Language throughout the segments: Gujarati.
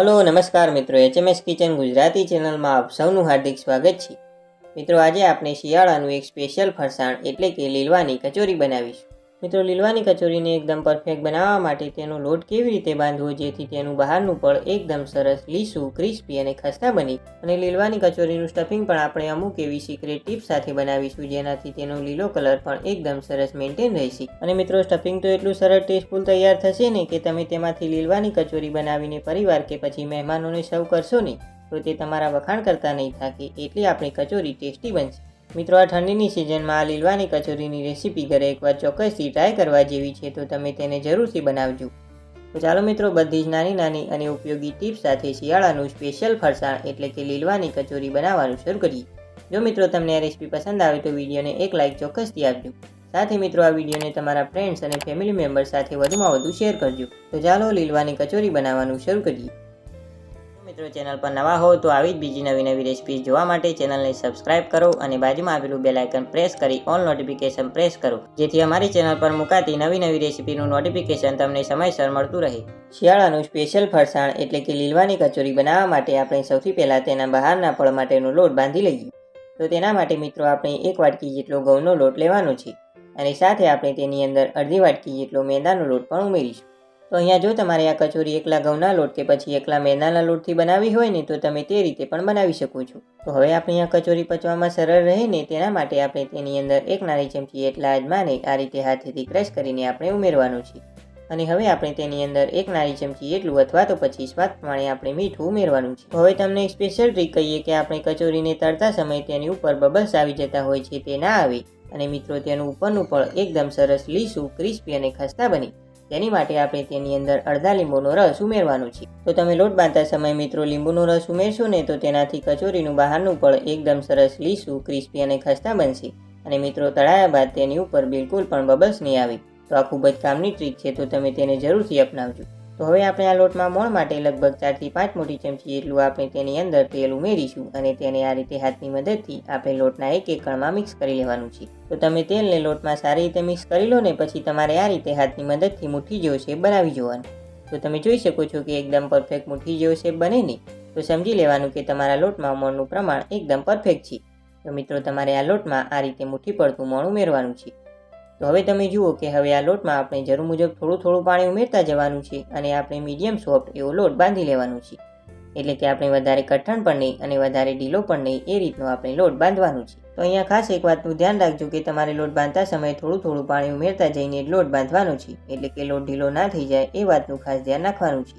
હલો, નમસ્કાર મિત્રો. એચએમએસ કિચન ગુજરાતી ચેનલમાં આપ સૌનું હાર્દિક સ્વાગત છે. મિત્રો, આજે આપણે શિયાળાનું એક સ્પેશિયલ ફરસાણ એટલે કે લીલવાની કચોરી બનાવીશું. મિત્રો, લીલવાની કચોરીને એકદમ પરફેક્ટ બનાવવા માટે તેનો લોટ કેવી રીતે બાંધવો? જેથી તેનું બહારનું પળ એકદમ સરસ, લીસું ક્રિસ્પી અને ખસ્તા બની. અને લીલવાની કચોરીનું સ્ટફિંગ પણ આપણે અમુક એવી સિક્રેટ ટીપ સાથે બનાવીશું, જેનાથી તેનો લીલો કલર પણ એકદમ સરસ મેન્ટેન રહેશે. અને મિત્રો સ્ટફિંગ તો એટલું સરળ ટેસ્ટફુલ તૈયાર થશે ને કે તમે તેમાંથી લીલવાની કચોરી બનાવીને પરિવાર કે પછી મહેમાનોને સર્વ કરશો ને તો તે તમારા વખાણ કરતા નહીં થાકે, એટલી આપણી કચોરી ટેસ્ટી બનશે. મિત્રો, આ ઠંડીની સિઝનમાં આ લીલવાની કચોરીની રેસીપી ઘરે એકવાર ચોક્કસથી ટ્રાય કરવા જેવી છે, તો તમે તેને જરૂરથી બનાવજો. તો ચાલો મિત્રો, બધી જ નાની નાની અને ઉપયોગી ટીપ્સ સાથે શિયાળાનું સ્પેશિયલ ફરસાણ એટલે કે લીલવાની કચોરી બનાવવાનું શરૂ કરીએ. જો મિત્રો, તમને આ રેસીપી પસંદ આવે તો વિડીયોને એક લાઇક ચોક્કસથી આપજો. સાથે મિત્રો, આ વિડીયોને તમારા ફ્રેન્ડ્સ અને ફેમિલી મેમ્બર સાથે વધુમાં વધુ શેર કરજો. તો ચાલો લીલવાની કચોરી બનાવવાનું શરૂ કરીએ. મિત્રો, ચેનલ પર નવા હો તો આવી જ બીજી નવી નવી રેસીપી જોવા માટે ચેનલને સબસ્ક્રાઇબ કરો અને બાજુમાં આવેલું બેલ આઇકન પ્રેસ કરી ઓલ નોટિફિકેશન પ્રેસ કરો. જેથી અમારી ચેનલ પર મુકાતી નવી નવી રેસીપીનું નોટિફિકેશન તમને સમયસર મળતું રહે. શિયાળાનું સ્પેશિયલ ફરસાણ એટલે કે લીલવાની કચોરી બનાવવા માટે આપણે સૌથી પહેલાં તેના બહારના ફળ માટેનો લોટ બાંધી લઈએ. તો તેના માટે મિત્રો, આપણે એક વાટકી જેટલો ઘઉંનો લોટ લેવાનો છે. અને સાથે આપણે તેની અંદર અડધી વાટકી જેટલો મેંદાનો લોટ પણ ઉમેરીશું. તો અહીંયા જો તમારે આ કચોરી એકલા ઘઉંના લોટ કે પછી એકલા મેદાના લોટથી બનાવી હોય ને, તો તમે તે રીતે પણ બનાવી શકો છો. તો હવે આપણે આ કચોરી પચવામાં સરળ રહે ને તેના માટે આપણે તેની અંદર એક નાની ચમચી એટલા અજમાને આ રીતે હાથેથી ક્રશ કરીને આપણે ઉમેરવાનું છે. અને હવે આપણે તેની અંદર એક નાની ચમચી એટલું અથવા તો પછી સ્વાદ પ્રમાણે આપણે મીઠું ઉમેરવાનું છે. હવે તમને સ્પેશિયલ ટ્રીક કહીએ કે આપણે કચોરીને તળતા સમયે તેની ઉપર બબલ્સ આવી જતા હોય છે તે ના આવે. અને મિત્રો, તેનું ઉપરનું પણ એકદમ સરસ લીસું, ક્રિસ્પી અને ખસ્તા બની. તેની માટે આપણે તેની અંદર અડધા લીંબુનો રસ ઉમેરવાનો છે. તો તમે લોટ બાંધતા સમયે મિત્રો લીંબુનો રસ ઉમેરશો ને તો તેનાથી કચોરીનું બહારનું પણ એકદમ સરસ લીસું, ક્રિસ્પી અને ખસ્તા બનશે. અને મિત્રો તળાયા બાદ તેની ઉપર બિલકુલ પણ બબલ્સ નહીં આવે. તો આ ખૂબ જ કામની ટ્રીક છે, તો તમે તેને જરૂરથી અપનાવજો. તો હવે આપણે આ લોટમાં મોણ માટે લગભગ ચારથી પાંચ મોટી ચમચી એટલું આપણે તેની અંદર તેલ ઉમેરીશું અને તેને આ રીતે હાથની મદદથી આપણે લોટના એક એક કણમાં મિક્સ કરી લેવાનું છે. તો તમે તેલને લોટમાં સારી રીતે મિક્સ કરી લો ને પછી તમારે આ રીતે હાથની મદદથી મુઠ્ઠી જેવો શેપ બનાવી જોવાનો. તો તમે જોઈ શકો છો કે એકદમ પરફેક્ટ મુઠ્ઠી જેવો શેપ બને ને, તો સમજી લેવાનું કે તમારા લોટમાં મોણનું પ્રમાણ એકદમ પરફેક્ટ છે. તો મિત્રો, તમારે આ લોટમાં આ રીતે મુઠ્ઠી પડતું મોણ ઉમેરવાનું છે. તો હવે તમે જુઓ કે હવે આ લોટમાં આપણે જરૂર મુજબ થોડું થોડું પાણી ઉમેરતા જવાનું છે અને આપણે મીડિયમ સોફ્ટ એવો લોટ બાંધી લેવાનું છે. એટલે કે આપણે વધારે કઠણ પણ નહીં અને વધારે ઢીલો પણ નહીં એ રીતનો આપણે લોટ બાંધવાનું છે. તો અહીંયા ખાસ એક વાતનું ધ્યાન રાખજો કે તમારે લોટ બાંધતા સમયે થોડું થોડું પાણી ઉમેરતા જઈને લોટ બાંધવાનો છે. એટલે કે લોટ ઢીલો ના થઈ જાય એ વાતનું ખાસ ધ્યાન રાખવાનું છે.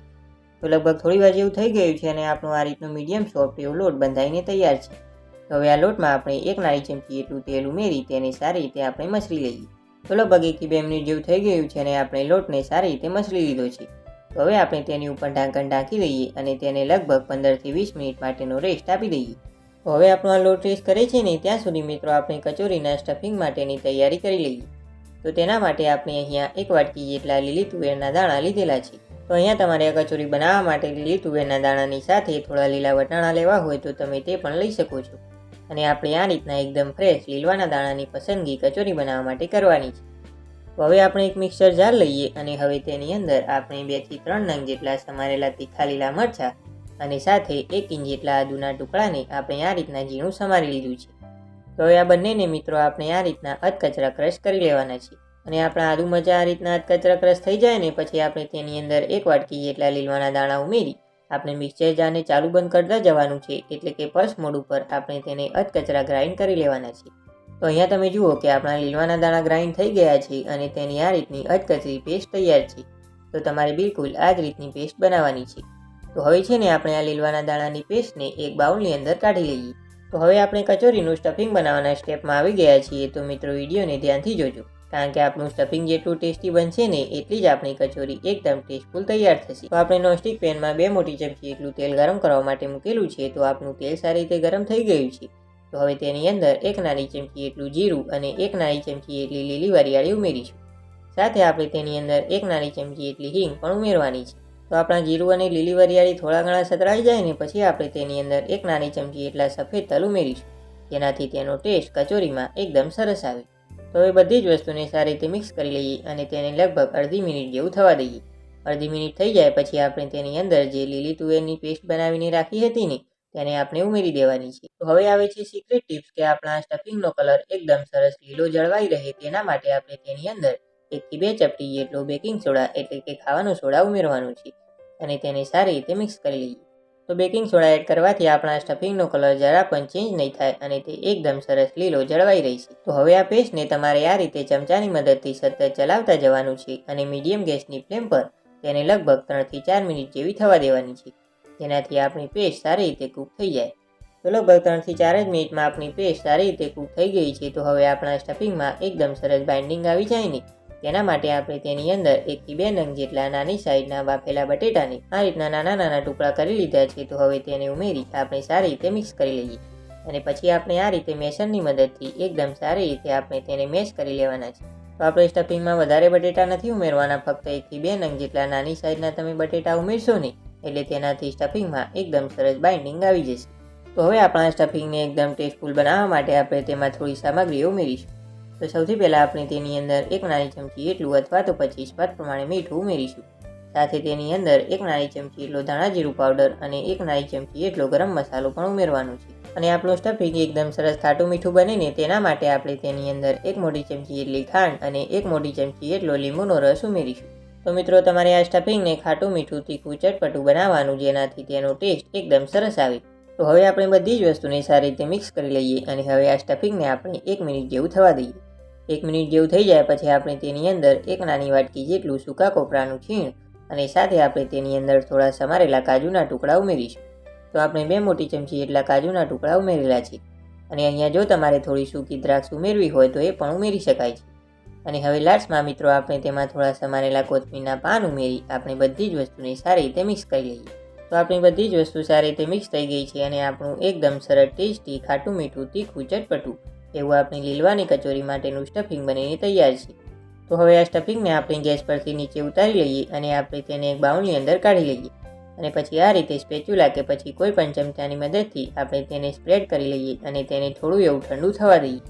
તો લગભગ થોડી વાર જેવું થઈ ગયું છે અને આપણું આ રીતનું મીડિયમ સોફ્ટ એવો લોટ બંધાઈને તૈયાર છે. હવે આ લોટમાં આપણે એક નાળી ચમચી એટલું તેલ ઉમેરી તેને સારી રીતે આપણે મસળી લઈએ. લગભગ એકથી બે મિનિટ જેવું થઈ ગયું છે અને આપણે લોટને સારી રીતે મસળી લીધો છે. તો હવે આપણે તેની ઉપર ઢાંકણ ઢાંકી દઈએ અને તેને લગભગ પંદરથી વીસ મિનિટ માટેનો રેસ્ટ આપી દઈએ. તો હવે આપણો આ લોટ રેસ્ટ કરે છે ને ત્યાં સુધી મિત્રો આપણે કચોરીના સ્ટફિંગ માટેની તૈયારી કરી લઈએ. તો તેના માટે આપણે અહીંયા એક વાટકી જેટલા લીલી તુવેરના દાણા લીધેલા છે. તો અહીંયા તમારે આ કચોરી બનાવવા માટે લીલી તુવેરના દાણાની સાથે થોડા લીલા વટાણા લેવા હોય તો તમે તે પણ લઈ શકો છો. અને આપણે આ રીતના એકદમ ફ્રેશ લીલવાના દાણાની પસંદગી કચોરી બનાવવા માટે કરવાની છે. હવે આપણે એક મિક્સર જાર લઈએ અને હવે તેની અંદર આપણે બેથી ત્રણ નંગ જેટલા સમારેલા તીખા લીલા મરચાં અને સાથે એક ઇંચ જેટલા આદુના ટુકડાને આપણે આ રીતના ઝીણું સમારી લીધું છે. તો હવે આ બંનેને મિત્રો આપણે આ રીતના અધકચરા ક્રશ કરી લેવાના છે અને આપણા આદુ મરચાં આ રીતના અધકચરા ક્રશ થઈ જાય ને પછી આપણે તેની અંદર એક વાટકી જેટલા લીલવાના દાણા ઉમેરી આપણે મિક્સર જારને ચાલુ બંધ કરતા જવાનું છે, એટલે કે પર્સ મોડ ઉપર આપણે તેને અધકચરા ગ્રાઇન્ડ કરી લેવાના છે. તો અહીંયા તમે જુઓ કે આપણા લીલવાના દાણા ગ્રાઇન્ડ થઈ ગયા છે અને તેની આ રીતની અધકચરી પેસ્ટ તૈયાર છે. તો તમારે બિલકુલ આ જ રીતની પેસ્ટ બનાવવાની છે. તો હવે છે ને આપણે આ લીલવાના દાણાની પેસ્ટને એક બાઉલની અંદર કાઢી લઈએ. તો હવે આપણે કચોરીનું સ્ટફિંગ બનાવવાના સ્ટેપમાં આવી ગયા છીએ, તો મિત્રો વિડીયોને ધ્યાનથી જોજો. કારણ કે આપણું સ્ટફિંગ જેટલું ટેસ્ટી બનશે ને એટલી જ આપણી કચોરી એકદમ ટેસ્ટફુલ તૈયાર થશે. તો આપણે નોનસ્ટિક પેનમાં બે મોટી ચમચી એટલું તેલ ગરમ કરવા માટે મૂકેલું છે તો આપણું તેલ સારી રીતે ગરમ થઈ ગયું છે. તો હવે તેની અંદર એક નાની ચમચી એટલું જીરું અને એક નાની ચમચી એટલી લીલી વરિયાળી ઉમેરીશું. સાથે આપણે તેની અંદર એક નાની ચમચી એટલી હિંગ પણ ઉમેરવાની છે. તો આપણા જીરું અને લીલી વરિયાળી થોડા ઘણા સતરાઈ જાય ને પછી આપણે તેની અંદર એક નાની ચમચી એટલા સફેદ તલ ઉમેરીશું. જેનાથી તેનો ટેસ્ટ કચોરીમાં એકદમ સરસ આવે. તો હવે બધી જ વસ્તુને સારી રીતે મિક્સ કરી લઈએ અને તેને લગભગ અડધી મિનિટ જેવું થવા દઈએ. અડધી મિનિટ થઈ જાય પછી આપણે તેની અંદર જે લીલી તુવેરની પેસ્ટ બનાવીને રાખી હતી ને, તેને આપણે ઉમેરી દેવાની છે. તો હવે આવે છે સિક્રેટ ટિપ્સ કે આપણા સ્ટફિંગનો કલર એકદમ સરસ લીલો જળવાઈ રહે તેના માટે આપણે તેની અંદર એકથી બે ચપટી જેટલો બેકિંગ સોડા એટલે કે ખાવાનો સોડા ઉમેરવાનું છે અને તેને સારી રીતે મિક્સ કરી લઈએ. તો બેકિંગ સોડા એડ કરવાથી આપણા સ્ટફિંગનો કલર જરા પણ ચેન્જ નહીં થાય અને તે એકદમ સરસ લીલો જળવાઈ રહેશે તો હવે આ પેસ્ટને તમારે આ રીતે ચમચાની મદદથી સતત ચલાવતા જવાનું છે અને મીડિયમ ગેસની ફ્લેમ પર તેને લગભગ ત્રણથી ચાર મિનિટ જેવી થવા દેવાની છે. જેનાથી આપણી પેસ્ટ સારી રીતે કૂક થઈ જાય. તો લગભગ ત્રણથી ચાર જ મિનિટમાં આપણી પેસ્ટ સારી રીતે કૂક થઈ ગઈ છે. તો હવે આપણા સ્ટફિંગમાં એકદમ સરસ બાઇન્ડિંગ આવી જાય ને. તેના માટે આપણે તેની અંદર એકથી બે નંગ જેટલા નાની સાઈઝના બાફેલા બટેટાને આ રીતના નાના નાના ટુકડા કરી લીધા છે. તો હવે તેને ઉમેરી આપણે સારી રીતે મિક્સ કરી લઈએ અને પછી આપણે આ રીતે મેસનની મદદથી એકદમ સારી રીતે આપણે તેને મેશ કરી લેવાના છે. તો આપણે સ્ટફિંગમાં વધારે બટેટા નથી ઉમેરવાના, ફક્ત એકથી બે નંગ જેટલા નાની સાઈઝના તમે બટેટા ઉમેરશો ને એટલે તેનાથી સ્ટફિંગમાં એકદમ સરસ બાઇન્ડિંગ આવી જશે. તો હવે આપણા સ્ટફિંગને એકદમ ટેસ્ટફુલ બનાવવા માટે આપણે તેમાં થોડી સામગ્રી ઉમેરીશું. તો સૌથી પહેલાં આપણે તેની અંદર એક નાની ચમચી એટલું અથવા તો પછી સ્વાદ પ્રમાણે મીઠું ઉમેરીશું. સાથે તેની અંદર એક નાની ચમચી એટલો ધાણા જીરું પાવડર અને એક નાની ચમચી એટલો ગરમ મસાલો પણ ઉમેરવાનો છે. અને આપણું સ્ટફિંગ એકદમ સરસ ખાટું મીઠું બનીને તેના માટે આપણે તેની અંદર એક મોટી ચમચી એટલી ખાંડ અને એક મોટી ચમચી એટલો લીંબુનો રસ ઉમેરીશું. તો મિત્રો, તમારે આ સ્ટફિંગને ખાટું મીઠું, તીખું, ચટપટું બનાવવાનું જેનાથી તેનો ટેસ્ટ એકદમ સરસ આવે. તો હવે આપણે બધી જ વસ્તુને સારી રીતે મિક્સ કરી લઈએ અને હવે આ સ્ટફિંગને આપણે એક મિનિટ જેવું થવા દઈએ. એક મિનિટ જેવું થઈ જાય પછી આપણે તેની અંદર એક નાની વાટકી જેટલું સૂકા કોપરાનું છીણ અને સાથે આપણે તેની અંદર થોડા સમારેલા કાજુના ટુકડા ઉમેરીશું. તો આપણે બે મોટી ચમચી એટલા કાજુના ટુકડા ઉમેરેલા છે. અને અહીંયા જો તમારે થોડી સૂકી દ્રાક્ષ ઉમેરવી હોય તો એ પણ ઉમેરી શકાય છે. અને હવે લાસ્ટમાં મિત્રો આપણે તેમાં થોડા સમારેલા કોથમીરના પાન ઉમેરી આપણે બધી જ વસ્તુને સારી રીતે મિક્સ કરી લઈએ. તો આપણી બધી જ વસ્તુ સારી રીતે મિક્સ થઈ ગઈ છે અને આપણું એકદમ સરળ ટેસ્ટી ખાટું મીઠું તીખું ચટપટું એવું આપણી લીલવાની કચોરી માટેનું સ્ટફિંગ બનીને તૈયાર છે. તો હવે આ સ્ટફિંગને આપણે ગેસ પરથી નીચે ઉતારી લઈએ અને આપણે તેને એક બાઉલની અંદર કાઢી લઈએ. અને પછી આ રીતે સ્પેચ્યુલા કે પછી કોઈ પણ ચમચાની મદદથી આપણે તેને સ્પ્રેડ કરી લઈએ અને તેને થોડું એવું ઠંડુ થવા દઈએ.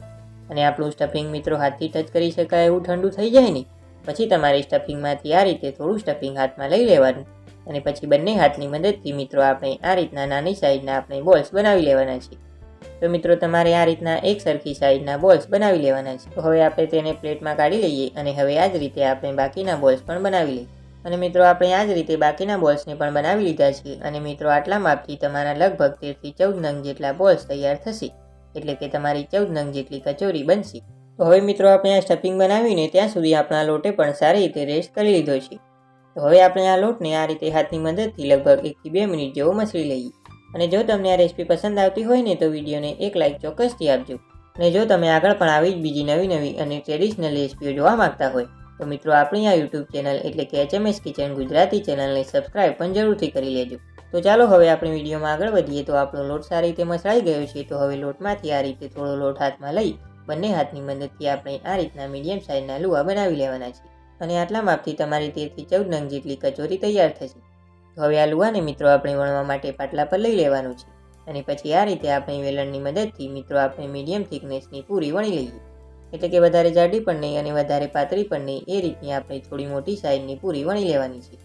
અને આપણું સ્ટફિંગ મિત્રો હાથથી ટચ કરી શકાય એવું ઠંડુ થઈ જાય ને, પછી તમારે સ્ટફિંગમાંથી આ રીતે થોડું સ્ટફિંગ હાથમાં લઈ લેવાનું. અને પછી બંને હાથની મદદથી મિત્રો આપણે આ રીતના નાની સાઈઝના આપણે બોલ્સ બનાવી લેવાના છે તો મિત્રો, તમારે આ રીતના એક સરખી સાઈઝના બોલ્સ બનાવી લેવાના છે. હવે આપણે તેને પ્લેટમાં કાઢી લઈએ અને હવે આ જ રીતે આપણે બાકીના બોલ્સ પણ બનાવી લઈએ. અને મિત્રો, આપણે આ જ રીતે બાકીના બોલ્સને પણ બનાવી લીધા છે અને મિત્રો, આટલા માપથી તમારા લગભગ તેરથી ચૌદ નંગ જેટલા બોલ્સ તૈયાર થશે. એટલે કે તમારી ચૌદ નંગ જેટલી કચોરી બનશે. તો હવે મિત્રો, આપણે આ સ્ટફિંગ બનાવીને ત્યાં સુધી આપણા લોટે પણ સારી રીતે રેસ્ટ કરી લીધો છે. તો હવે આપણે આ લોટને આ રીતે હાથની મદદથી લગભગ એકથી બે મિનિટ જેવો મસળી લઈએ. અને જો તમને આ રેસીપી પસંદ આવતી હોય ને તો વિડીયોને એક લાઇક ચોક્કસથી આપજો. અને જો તમે આગળ પણ આવી જ બીજી નવી નવી અને ટ્રેડિશનલ રેસીપીઓ જોવા માગતા હોય, તો મિત્રો આપણી આ યુટ્યુબ ચેનલ એટલે કે એચએમએસ કિચન ગુજરાતી ચેનલને સબસ્ક્રાઈબ પણ જરૂરથી કરી લેજો. તો ચાલો હવે આપણે વિડીયોમાં આગળ વધીએ. તો આપણો લોટ સારી રીતે મસળાઈ ગયો છે, તો હવે લોટમાંથી આ રીતે થોડો લોટ હાથમાં લઈ, બંને હાથની મદદથી આપણે આ રીતના મીડિયમ સાઇઝના લુવા બનાવી લેવાના છે. અને આટલા માપથી તમારી તેરથી ચૌદ નંગ જેટલી કચોરી તૈયાર થશે. તો હવે આ લુવાને મિત્રો આપણે વણવા માટે પાટલા પર લઈ લેવાનું છે. અને પછી આ રીતે આપણે વેલણની મદદથી મિત્રો આપણે મીડિયમ થિકનેસની પૂરી વણી લઈએ. એટલે કે વધારે જાડી પણ નહીં અને વધારે પાતળી પણ નહીં, એ રીતની આપણે થોડી મોટી સાઇઝની પૂરી વણી લેવાની છે.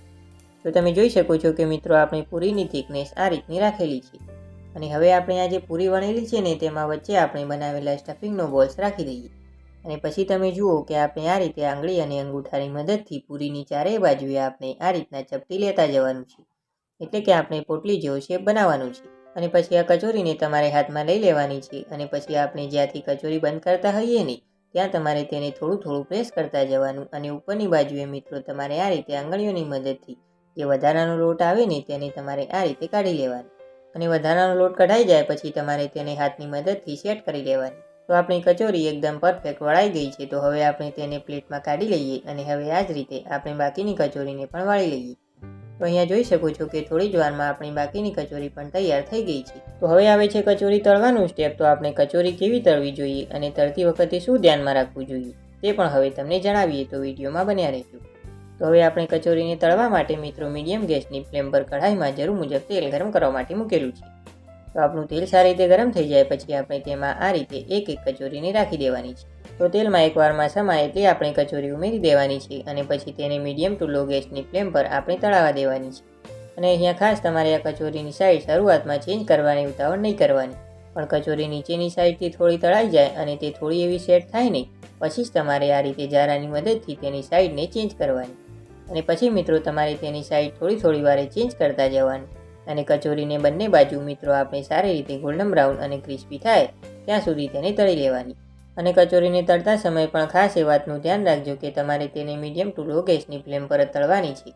તો તમે જોઈ શકો છો કે મિત્રો આપણે પૂરીની થિકનેસ આ રીતની રાખેલી છે. અને હવે આપણે આ જે પૂરી વણેલી છે ને, તેમાં વચ્ચે આપણે બનાવેલા સ્ટફિંગનો બોલ્સ રાખી દઈએ. અને પછી તમે જુઓ કે આપણે આ રીતે આંગળી અને અંગૂઠાની મદદથી પૂરીની ચારેય બાજુએ આપણે આ રીતના ચપટી લેતા જવાનું છે. એટલે કે આપણે પોટલી જેવો શેપ બનાવવાનું છે. અને પછી આ કચોરીને તમારે હાથમાં લઈ લેવાની છે અને પછી આપણે જ્યાંથી કચોરી બંધ કરતા હોઈએ ને, ત્યાં તમારે તેને થોડું થોડું પ્રેસ કરતા જવાનું અને ઉપરની બાજુએ મિત્રો તમારે આ રીતે આંગળીઓની મદદથી જે વધારાનો લોટ આવે ને, તેને તમારે આ રીતે કાઢી લેવાનો. અને વધારાનો લોટ કઢાઈ જાય પછી તમારે તેને હાથની મદદથી સેટ કરી લેવાની. તો આપણી કચોરી એકદમ પરફેક્ટ વળાઈ ગઈ છે. તો હવે આપણે તેને પ્લેટમાં કાઢી લઈએ અને હવે આ જ રીતે આપણે બાકીની કચોરીને પણ વાળી લઈએ. તો અહીંયા જોઈ શકો છો કે થોડી જ વારમાં આપણી બાકીની કચોરી પણ તૈયાર થઈ ગઈ છે. તો હવે આવે છે કચોરી તળવાનું સ્ટેપ તો આપણે કચોરી કેવી તળવી જોઈએ અને તળતી વખતે શું ધ્યાનમાં રાખવું જોઈએ તે પણ હવે તમને જણાવીએ. તો વિડીયોમાં બન્યા રહેજો. તો હવે આપણે કચોરીને તળવા માટે મિત્રો મીડિયમ ગેસની ફ્લેમ પર કઢાઈમાં જરૂર મુજબ તેલ ગરમ કરવા માટે મૂકેલું છે. તો આપણું તેલ સારી રીતે ગરમ થઈ જાય પછી આપણે તેમાં આ રીતે એક એક કચોરીને રાખી દેવાની છે. તો તેલમાં એકવારમાં સમાય એટલે આપણે કચોરી ઉમેરી દેવાની છે અને પછી તેને મીડિયમ ટુ લો ગેસની ફ્લેમ પર આપણે તળાવવા દેવાની છે. અને અહીંયા ખાસ તમારે આ કચોરીની સાઈડ શરૂઆતમાં ચેન્જ કરવાની, ઉતાવળ નહીં કરવાની. પણ કચોરી નીચેની સાઈડથી થોડી તળાઈ જાય અને તે થોડી એવી સેટ થાય નહીં, પછી જ તમારે આ રીતે જારાની મદદથી તેની સાઈડને ચેન્જ કરવાની. અને પછી મિત્રો તમારે તેની સાઈડ થોડી થોડી વારે ચેન્જ કરતા જવાની. અને કચોરીને બંને બાજુ, મિત્રો, આપણે સારી રીતે ગોલ્ડન બ્રાઉન અને ક્રિસ્પી થાય ત્યાં સુધી તેને તળી લેવાની. અને કચોરીને તળતા સમયે પણ ખાસ એ વાતનું ધ્યાન રાખજો કે તમારે તેને મીડિયમ ટુ લો ગેસની ફ્લેમ પર તળવાની છે.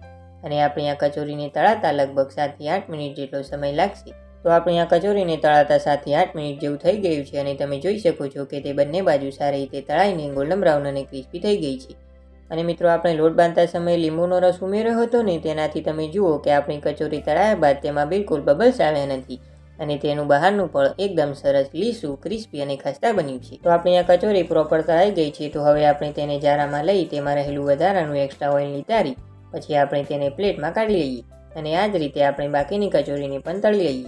અને આપણે આ કચોરીને તળાતા લગભગ સાતથી આઠ મિનિટ જેટલો સમય લાગશે. તો આપણે આ કચોરીને તળાતા સાતથી આઠ મિનિટ જેવું થઈ ગયું છે અને તમે જોઈ શકો છો કે તે બંને બાજુ સારી રીતે તળાઈને ગોલ્ડન બ્રાઉન અને ક્રિસ્પી થઈ ગઈ છે. અને મિત્રો, આપણે લોટ બાંધતા સમયે લીંબુનો રસ ઉમેર્યો હતો ને, તેનાથી તમે જુઓ કે આપણી કચોરી તળાયા બાદ તેમાં બિલકુલ બબલ્સ આવ્યા નથી. અને તેનું બહારનું પણ એકદમ સરસ, લીસું, ક્રિસ્પી અને ખસ્તા બન્યું છે. તો આપણી આ કચોરી પ્રોપર તળાઈ ગઈ છે, તો હવે આપણે તેને જારામાં લઈ તેમાં રહેલું વધારાનું એક્સ્ટ્રા ઓઇલ નિતારી, પછી આપણે તેને પ્લેટમાં કાઢી લઈએ. અને આ જ રીતે આપણે બાકીની કચોરીને પણ તળી લઈએ.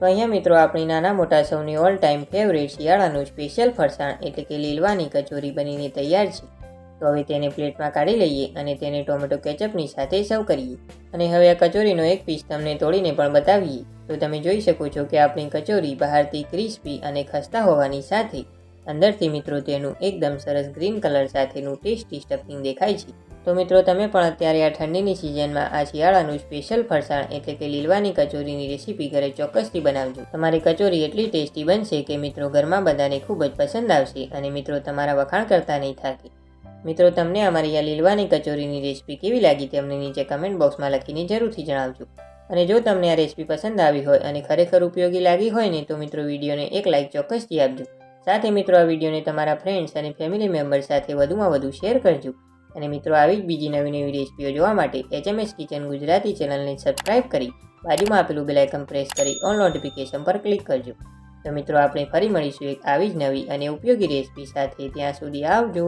તો અહીંયા મિત્રો, આપણી નાના મોટા સૌની ઓલ ટાઈમ ફેવરેટ શિયાળાનું સ્પેશિયલ ફરસાણ એટલે કે લીલવાની કચોરી બનીને તૈયાર છે. તો હવે તેને પ્લેટમાં કાઢી લઈએ અને તેને ટોમેટો કેચઅપની સાથે સર્વ કરીએ. અને હવે આ કચોરીનો એક પીસ તમને તોડીને પણ બતાવીએ. તો તમે જોઈ શકો છો કે આપણી કચોરી બહારથી ક્રિસ્પી અને ખસ્તા હોવાની સાથે અંદરથી મિત્રો તેનું એકદમ સરસ ગ્રીન કલર સાથેનું ટેસ્ટી સ્ટફિંગ દેખાય છે. તો મિત્રો તમે પણ અત્યારે આ ઠંડીની સિઝનમાં આ શિયાળાનું સ્પેશિયલ ફરસાણ એટલે કે લીલવાની કચોરીની રેસીપી ઘરે ચોક્કસથી બનાવજો. તમારી કચોરી એટલી ટેસ્ટી બનશે કે મિત્રો ઘરમાં બધાને ખૂબ જ પસંદ આવશે અને મિત્રો તમારા વખાણ કરતા નહીં થાકે. મિત્રો, તમને અમારી આ લીલવાની કચોરીની રેસીપી કેવી લાગી તે અમને નીચે કમેન્ટ બોક્સમાં લખીને જરૂરથી જણાવજો. અને જો તમને આ રેસીપી પસંદ આવી હોય અને ખરેખર ઉપયોગી લાગી હોય ને, તો મિત્રો, વિડીયોને એક લાઇક ચોક્કસથી આપજો. સાથે મિત્રો, આ વિડીયોને તમારા ફ્રેન્ડ્સ અને ફેમિલી મેમ્બર સાથે વધુમાં વધુ શેર કરજો. અને મિત્રો, આવી જ બીજી નવી નવી રેસીપીઓ જોવા માટે એચએમએસ કિચન ગુજરાતી ચેનલને સબસ્ક્રાઇબ કરી બાજુમાં આપેલું બેલાઇકન પ્રેસ કરી ઓન નોટિફિકેશન પર ક્લિક કરજો. તો મિત્રો, આપણે ફરી મળીશું એક આવી જ નવી અને ઉપયોગી રેસીપી સાથે. ત્યાં સુધી આવજો.